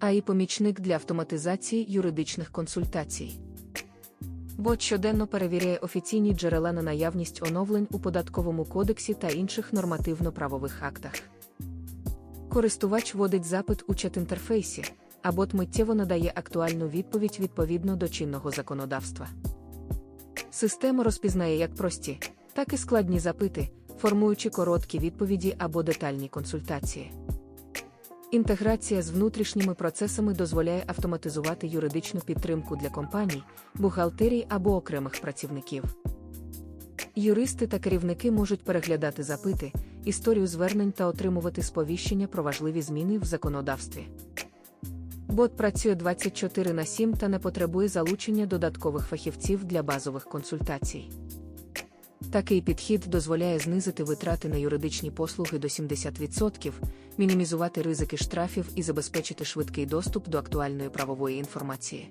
а й помічник для автоматизації юридичних консультацій. Бот щоденно перевіряє офіційні джерела на наявність оновлень у податковому кодексі та інших нормативно-правових актах. Користувач вводить запит у чат-інтерфейсі, а бот миттєво надає актуальну відповідь відповідно до чинного законодавства. Система розпізнає як прості, так і складні запити, формуючи короткі відповіді або детальні консультації. Інтеграція з внутрішніми процесами дозволяє автоматизувати юридичну підтримку для компаній, бухгалтерій або окремих працівників. Юристи та керівники можуть переглядати запити, історію звернень та отримувати сповіщення про важливі зміни в законодавстві. Бот працює 24 на 7 та не потребує залучення додаткових фахівців для базових консультацій. Такий підхід дозволяє знизити витрати на юридичні послуги до 70%, мінімізувати ризики штрафів і забезпечити швидкий доступ до актуальної правової інформації.